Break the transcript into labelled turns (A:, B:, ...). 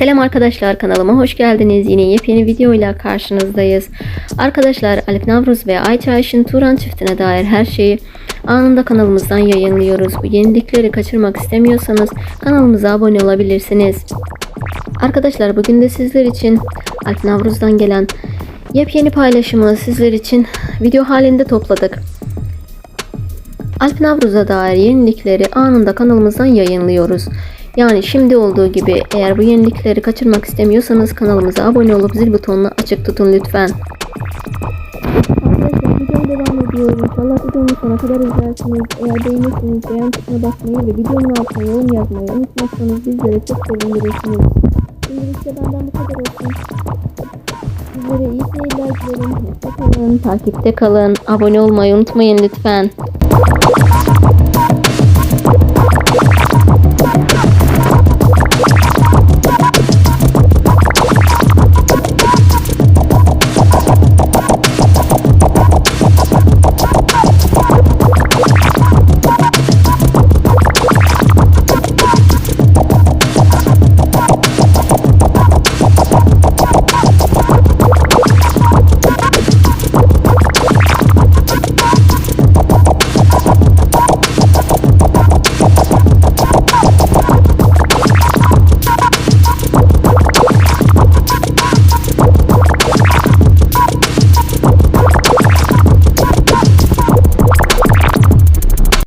A: Selam arkadaşlar kanalıma hoş geldiniz. Yine yepyeni videoyla karşınızdayız. Arkadaşlar Alp Navruz ve Ayça Ayşin Turan çiftine dair her şeyi anında kanalımızdan yayınlıyoruz. Bu yenilikleri kaçırmak istemiyorsanız kanalımıza abone olabilirsiniz. Arkadaşlar bugün de sizler için Alp Navruz'dan gelen yepyeni paylaşımı sizler için video halinde topladık. Alp Navruz'a dair yenilikleri anında kanalımızdan yayınlıyoruz. Yani şimdi olduğu gibi eğer bu yenilikleri kaçırmak istemiyorsanız kanalımıza abone olup zil butonunu açık tutun lütfen. Arkadaşlar videoya devam ediyor. İnşallah videomu sona kadar izlersiniz. Eğer beğenirseniz beğen tuşuna basmayı ve videonun altına yorum yazmayı unutmazsanız bizlere çok sevindirirsiniz. Şimdilik de benden bu kadar olsun. Sizlere iyi seyirler dilerim. Hoşçakalın. Takipte kalın. Abone olmayı unutmayın lütfen.